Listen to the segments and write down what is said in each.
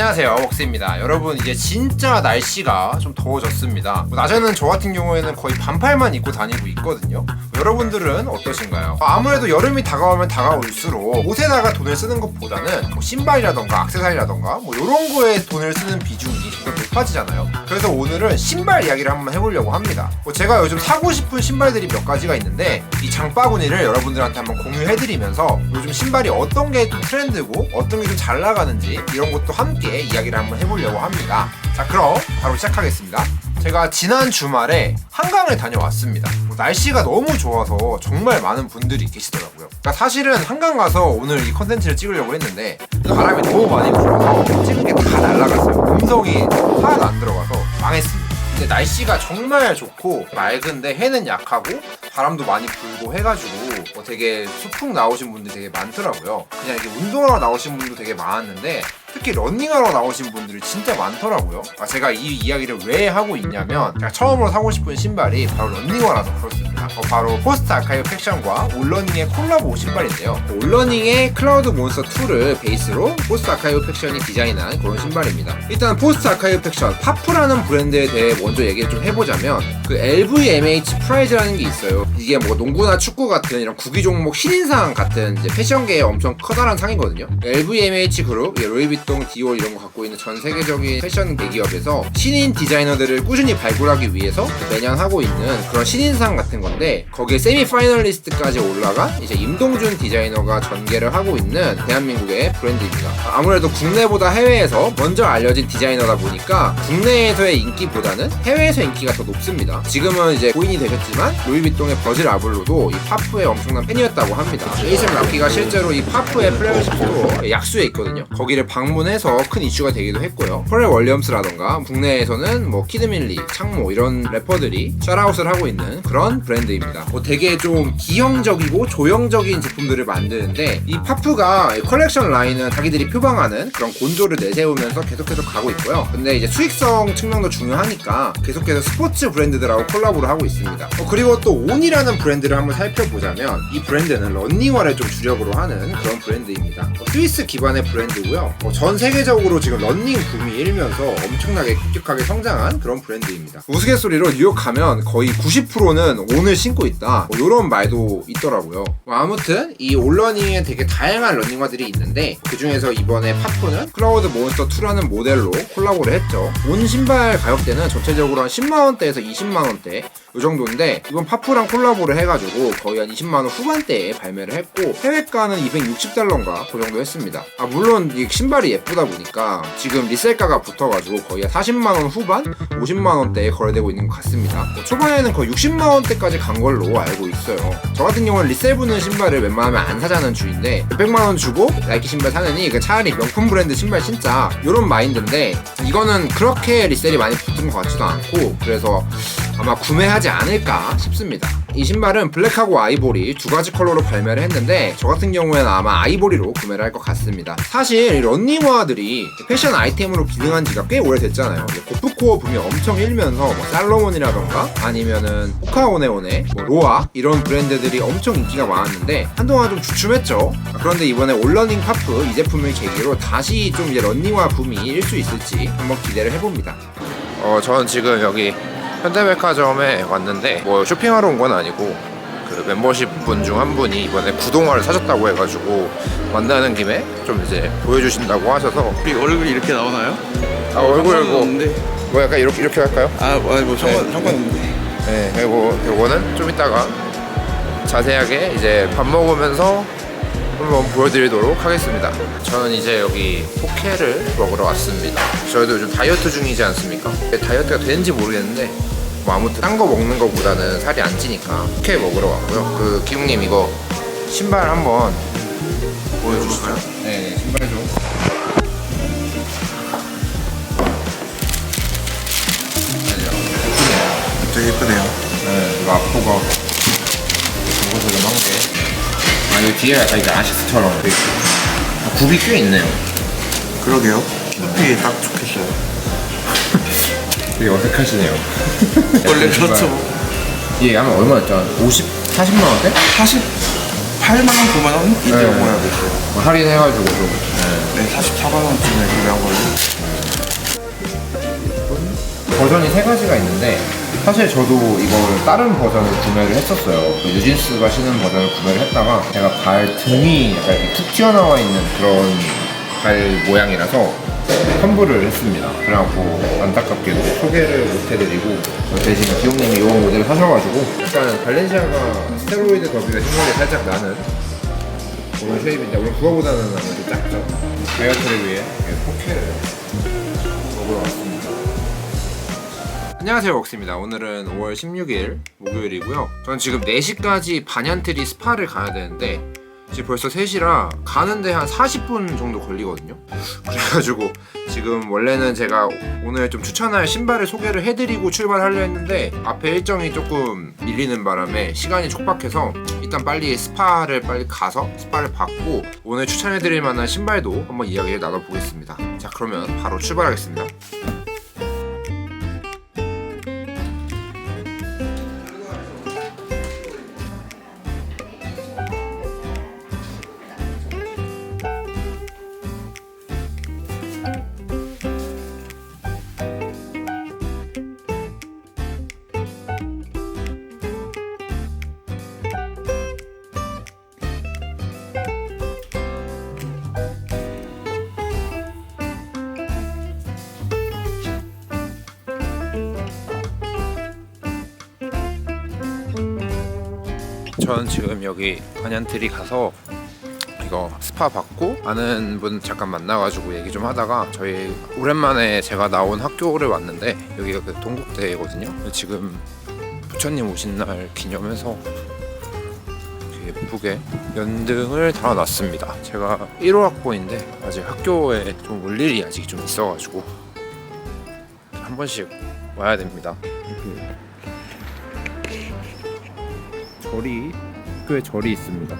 안녕하세요. 웍스입니다. 여러분 이제 진짜 날씨가 좀 더워졌습니다. 뭐 낮에는 저 같은 경우에는 거의 반팔만 입고 다니고 있거든요. 여러분들은 어떠신가요? 아무래도 여름이 다가오면 다가올수록 옷에다가 돈을 쓰는 것보다는 뭐 신발이라던가 악세사리라던가 뭐 이런 거에 돈을 쓰는 비중이 좀더 높아지잖아요. 그래서 오늘은 신발 이야기를 한번 해보려고 합니다. 뭐 제가 요즘 사고 싶은 신발들이 몇 가지가 있는데 이 장바구니를 여러분들한테 한번 공유해드리면서 요즘 신발이 어떤 게좀 트렌드고 어떤 게 좀 잘 나가는지 이런 것도 함께 이야기를 한번 해보려고 합니다. 자 그럼 바로 시작하겠습니다. 제가 지난 주말에 한강을 다녀왔습니다. 뭐 날씨가 너무 좋아서 정말 많은 분들이 계시더라고요. 그러니까 사실은 한강 가서 오늘 이 컨텐츠를 찍으려고 했는데 바람이 너무 많이 불어서 찍은 게 다 날아갔어요. 음성이 하나도 안 들어가서 망했습니다. 근데 날씨가 정말 좋고 맑은데 해는 약하고 바람도 많이 불고 해가지고 뭐 되게 소풍 나오신 분들이 되게 많더라고요. 그냥 이렇게 운동하러 나오신 분도 되게 많았는데 특히 런닝하러 나오신 분들이 진짜 많더라고요. 아, 제가 이 이야기를 왜 하고 있냐면 제가 처음으로 사고 싶은 신발이 바로 런닝화라서 그렇습니다. 어, 바로 포스트 아카이브 팩션과 올러닝의 콜라보 신발인데요. 올러닝의 클라우드 몬스터 2를 베이스로 포스트 아카이브 팩션이 디자인한 그런 신발입니다. 일단 포스트 아카이브 팩션 파프라는 브랜드에 대해 먼저 얘기를 좀 해보자면 그 LVMH 프라이즈라는 게 있어요. 이게 뭐 농구나 축구 같은 이런 구기 종목 신인상 같은 이제 패션계의 엄청 커다란 상이거든요. LVMH 그룹, 예, 루이비통, 디올 이런 거 갖고 있는 전 세계적인 패션 대기업에서 신인 디자이너들을 꾸준히 발굴하기 위해서 매년 하고 있는 그런 신인상 같은 건데 거기에 세미 파이널리스트까지 올라간 이제 임동준 디자이너가 전개를 하고 있는 대한민국의 브랜드입니다. 아무래도 국내보다 해외에서 먼저 알려진 디자이너다 보니까 국내에서의 인기보다는 해외에서 인기가 더 높습니다. 지금은 이제 고인이 되셨지만 루이비통의 버질 아블로도 이 파프의 엄청난 팬이었다고 합니다. 에이셈 락키가 실제로 이 파프의 플래그십 스토어 약수에 있거든요. 거기를 방문해서 큰 이슈가 되기도 했고요. 퍼렐 월리엄스라던가 국내에서는 뭐 키드밀리, 창모 이런 래퍼들이 샤라웃을 하고 있는 그런 브랜드 입니다. 뭐 되게 좀 기형적이고 조형적인 제품들을 만드는데 이 파프가 이 컬렉션 라인은 자기들이 표방하는 그런 곤조를 내세우면서 계속해서 가고 있고요. 근데 이제 수익성 측면도 중요하니까 계속해서 스포츠 브랜드들하고 콜라보를 하고 있습니다. 어, 그리고 또 온이라는 브랜드를 한번 살펴보자면 이 브랜드는 런닝화를 좀 주력으로 하는 그런 브랜드입니다. 어, 스위스 기반의 브랜드고요. 어, 전 세계적으로 지금 런닝 붐이 일면서 엄청나게 급격하게 성장한 그런 브랜드입니다. 우스갯소리로 뉴욕 가면 거의 90%는 온을 신고 있다. 뭐 이런 말도 있더라고요. 뭐 아무튼 이 올러닝에 되게 다양한 런닝화들이 있는데 그 중에서 이번에 파프는 클라우드 몬스터 2라는 모델로 콜라보를 했죠. 온 신발 가격대는 전체적으로 한 10만 원대에서 20만 원대 이 정도인데 이번 파프랑 콜라보를 해가지고 거의 한 20만 원 후반대에 발매를 했고 해외가는 260달러인가 그 정도 했습니다. 아 물론 이 신발이 예쁘다 보니까 지금 리셀가가 붙어가지고 거의 한 40만 원 후반, 50만 원대에 거래되고 있는 것 같습니다. 뭐 초반에는 거의 60만 원대까지 간 걸로 알고 있어요. 저 같은 경우는 리셀 붙는 신발을 웬만하면 안 사자는 주인데 100만 원 주고 나이키 신발 사느니 그 차라리 명품 브랜드 신발 신자 이런 마인드인데 이거는 그렇게 리셀이 많이 붙은 것 같지도 않고 그래서 아마 구매하지 않을까 싶습니다. 이 신발은 블랙하고 아이보리 두 가지 컬러로 발매를 했는데 저 같은 경우에는 아마 아이보리로 구매를 할 것 같습니다. 사실 이 런닝화들이 패션 아이템으로 기능한 지가 꽤 오래됐잖아요. 코어 붐이 엄청 일면서 뭐 살로몬이라던가 아니면은 포카오네오네, 뭐 로아 이런 브랜드들이 엄청 인기가 많았는데 한동안 좀 주춤했죠. 그런데 이번에 올러닝 파프 이 제품을 계기로 다시 좀 이제 런닝화 붐이 일 수 있을지 한번 기대를 해봅니다. 어, 저는 지금 여기 현대백화점에 왔는데 뭐 쇼핑하러 온 건 아니고 그 멤버십 분 중 한 분이 이번에 구동화를 사셨다고 해가지고 만나는 김에 좀 이제 보여주신다고 하셔서 우리 얼굴이 이렇게 나오나요? 아 얼굴 뭐, 없는데. 뭐 약간 이렇게 이렇게 할까요? 아, 아니 뭐 상관 네. 상관 없는데. 네 그리고 요거는 좀 이따가 자세하게 이제 밥 먹으면서 한번 보여드리도록 하겠습니다. 저는 이제 여기 포케를 먹으러 왔습니다. 저희도 요즘 다이어트 중이지 않습니까? 다이어트가 되는지 모르겠는데 뭐 아무튼 딴 거 먹는 거보다는 살이 안 찌니까 포케 먹으러 왔고요. 그 기웅님 이거 신발 한번 보여주실까요? 네, 신발 좀. 되게 예쁘네요. 네, 이거 앞코가 동고스름한 게. 아, 여기 뒤에 약간 이제 아시스처럼 돼 있고. 아, 굽이 꽤 있네요. 그러게요. 커피 딱 좋겠어요. 되게 어색하시네요. 원래 약간 그렇죠. 이게 아마 얼마였죠? 50, 40만 원대? 48만 원, 9만 원 이때 네. 먹어야 됐어요. 뭐 할인해가지고 좀. 네, 44만 원쯤에 구매한 걸로. 버전이 세 가지가 있는데 사실 저도 이걸 다른 버전을 구매를 했었어요. 그 뉴진스가 신은 버전을 구매를 했다가 제가 발 등이 약간 이렇게 툭 튀어나와 있는 그런 발 모양이라서 환불을 했습니다. 그래갖고 안타깝게도 소개를 못 해드리고 대신 기용님이 이 모델을 사셔가지고 일단은 발렌시아가 스테로이드 더비가 생각이 살짝 나는 그런 쉐입인데 물론 그거보다는 아무래도 작죠. 다이어트를 위해 포켓을 먹으러 왔습니다. 안녕하세요 웍스입니다. 오늘은 5월 16일 목요일이고요. 저는 지금 4시까지 반얀트리 스파를 가야 되는데 지금 벌써 3시라 가는데 한 40분 정도 걸리거든요. 그래가지고 지금 원래는 제가 오늘 좀 추천할 신발을 소개를 해드리고 출발하려 했는데 앞에 일정이 조금 밀리는 바람에 시간이 촉박해서 일단 빨리 스파를 빨리 가서 스파를 받고 오늘 추천해드릴 만한 신발도 한번 이야기를 나눠보겠습니다. 자 그러면 바로 출발하겠습니다 전 지금 여기 반얀트리 가서 이거 스파 받고 아는 분 잠깐 만나가지고 얘기 좀 하다가 저희 오랜만에 제가 나온 학교를 왔는데 여기가 그 동국대거든요. 지금 부처님 오신 날 기념해서 예쁘게 연등을 달아놨습니다. 제가 1호 학번인데 아직 학교에 좀 올 일이 아직 좀 있어가지고 한 번씩 와야 됩니다. 절이 학교에 절이 있습니다.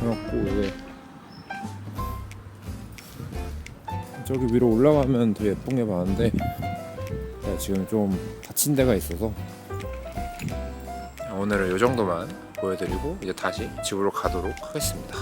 그래갖고 이게 저기 위로 올라가면 되게 예쁜 게 많은데 제가 지금 좀 다친 데가 있어서 오늘은 이 정도만 보여드리고 이제 다시 집으로 가도록 하겠습니다.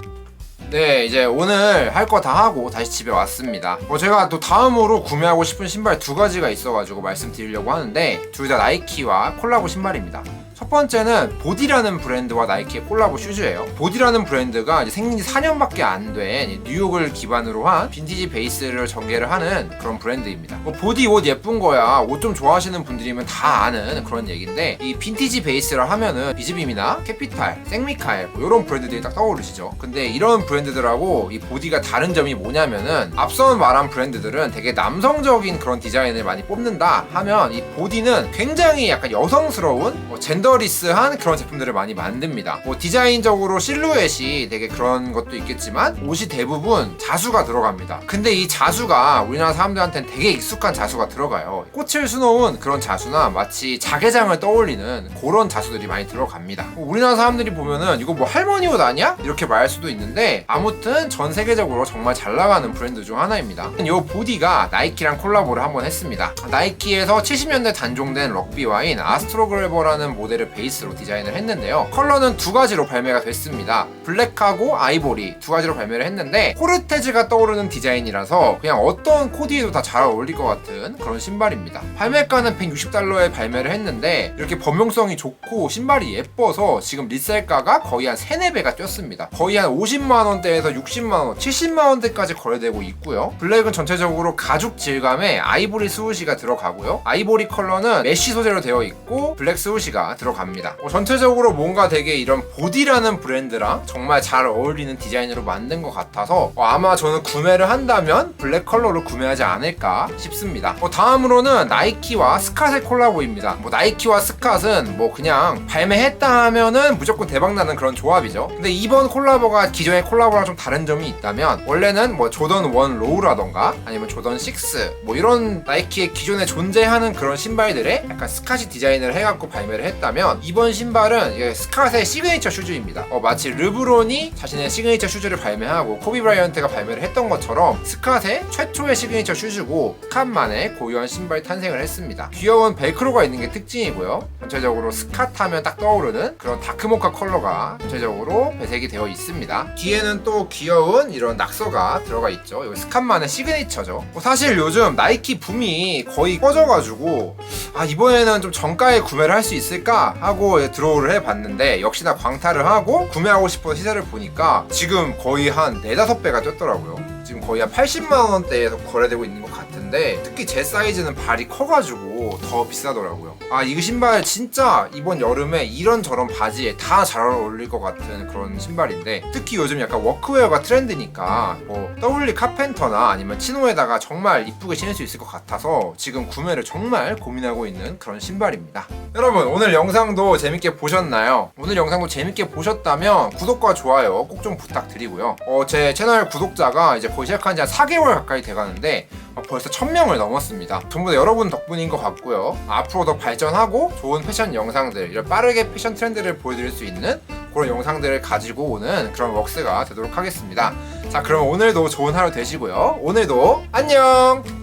네, 이제 오늘 할 거 다 하고 다시 집에 왔습니다. 뭐 제가 또 다음으로 구매하고 싶은 신발 두 가지가 있어가지고 말씀드리려고 하는데 둘 다 나이키와 콜라보 신발입니다. 첫 번째는 보디라는 브랜드와 나이키의 콜라보 슈즈예요. 보디라는 브랜드가 생긴 지 4년밖에 안 된 뉴욕을 기반으로 한 빈티지 베이스를 전개를 하는 그런 브랜드입니다. 뭐 보디 옷 예쁜 거야. 옷 좀 좋아하시는 분들이면 다 아는 그런 얘기인데 이 빈티지 베이스를 하면은 비즈빔이나 캐피탈, 생미카엘 뭐 이런 브랜드들이 딱 떠오르시죠. 근데 이런 브랜드들하고 이 보디가 다른 점이 뭐냐면은 앞서 말한 브랜드들은 되게 남성적인 그런 디자인을 많이 뽑는다 하면 이 보디는 굉장히 약간 여성스러운 뭐 젠더 리스한 그런 제품들을 많이 만듭니다. 뭐 디자인적으로 실루엣이 되게 그런 것도 있겠지만 옷이 대부분 자수가 들어갑니다. 근데 이 자수가 우리나라 사람들한테는 되게 익숙한 자수가 들어가요. 꽃을 수놓은 그런 자수나 마치 자개장을 떠올리는 그런 자수들이 많이 들어갑니다. 뭐 우리나라 사람들이 보면은 이거 뭐 할머니 옷 아니야? 이렇게 말할 수도 있는데 아무튼 전 세계적으로 정말 잘 나가는 브랜드 중 하나입니다. 이 보디가 나이키랑 콜라보를 한번 했습니다. 나이키에서 70년대 단종된 럭비 와인 아스트로그래버라는 모델 을 베이스로 디자인을 했는데요. 컬러는 두 가지로 발매가 됐습니다. 블랙하고 아이보리 두 가지로 발매를 했는데 코르테즈가 떠오르는 디자인이라서 그냥 어떤 코디에도 다 잘 어울릴 것 같은 그런 신발입니다. 발매가는 160달러에 발매를 했는데 이렇게 범용성이 좋고 신발이 예뻐서 지금 리셀가가 거의 한 3, 4배가 뛰었습니다. 거의 한 50만원대에서 60만원, 70만원대까지 거래되고 있고요. 블랙은 전체적으로 가죽 질감에 아이보리 스우시가 들어가고요. 아이보리 컬러는 메쉬 소재로 되어 있고 블랙 스우시가 들어갑니다. 어, 전체적으로 뭔가 되게 이런 보디라는 브랜드랑 정말 잘 어울리는 디자인으로 만든 것 같아서 어, 아마 저는 구매를 한다면 블랙 컬러로 구매하지 않을까 싶습니다. 어, 다음으로는 나이키와 스캇의 콜라보입니다. 뭐 나이키와 스캇은 뭐 그냥 발매했다 하면은 무조건 대박나는 그런 조합이죠. 근데 이번 콜라보가 기존의 콜라보랑 좀 다른 점이 있다면 원래는 뭐 조던 1 로우라던가 아니면 조던 6뭐 이런 나이키의 기존에 존재하는 그런 신발들에 약간 스카시 디자인을 해갖고 발매를 했다 면 하자면 이번 신발은 스캇의 시그니처 슈즈입니다. 어, 마치 르브론이 자신의 시그니처 슈즈를 발매하고 코비 브라이언트가 발매를 했던 것처럼 스캇의 최초의 시그니처 슈즈고 스캇만의 고유한 신발이 탄생을 했습니다. 귀여운 벨크로가 있는 게 특징이고요. 전체적으로 스캇 하면 딱 떠오르는 그런 다크모카 컬러가 전체적으로 배색이 되어 있습니다. 뒤에는 또 귀여운 이런 낙서가 들어가 있죠. 이거 스캇만의 시그니처죠. 뭐 사실 요즘 나이키 붐이 거의 꺼져가지고 아 이번에는 좀 정가에 구매를 할 수 있을까 하고 드로우를 해봤는데 역시나 광탈을 하고 구매하고 싶은 시세를 보니까 지금 거의 한 4, 5배가 뛰었더라고요. 지금 거의 한 80만 원대에서 거래되고 있는 것 같 은데 특히 제 사이즈는 발이 커가지고 더 비싸더라고요 아 이 신발 진짜 이번 여름에 이런저런 바지에 다 잘 어울릴 것 같은 그런 신발인데 특히 요즘 약간 워크웨어가 트렌드니까 뭐 더블리 카펜터나 아니면 치노에다가 정말 이쁘게 신을 수 있을 것 같아서 지금 구매를 정말 고민하고 있는 그런 신발입니다. 여러분 오늘 영상도 재밌게 보셨나요? 오늘 영상도 재밌게 보셨다면 구독과 좋아요 꼭 좀 부탁드리고요. 어, 제 채널 구독자가 이제 거의 시작한 지 한 4개월 가까이 돼가는데 어, 벌써 1000명을 넘었습니다. 전부 다 여러분 덕분인 것 같고요. 앞으로 더 발전하고 좋은 패션 영상들, 이런 빠르게 패션 트렌드를 보여드릴 수 있는 그런 영상들을 가지고 오는 그런 웍스가 되도록 하겠습니다. 자, 그럼 오늘도 좋은 하루 되시고요. 오늘도 안녕!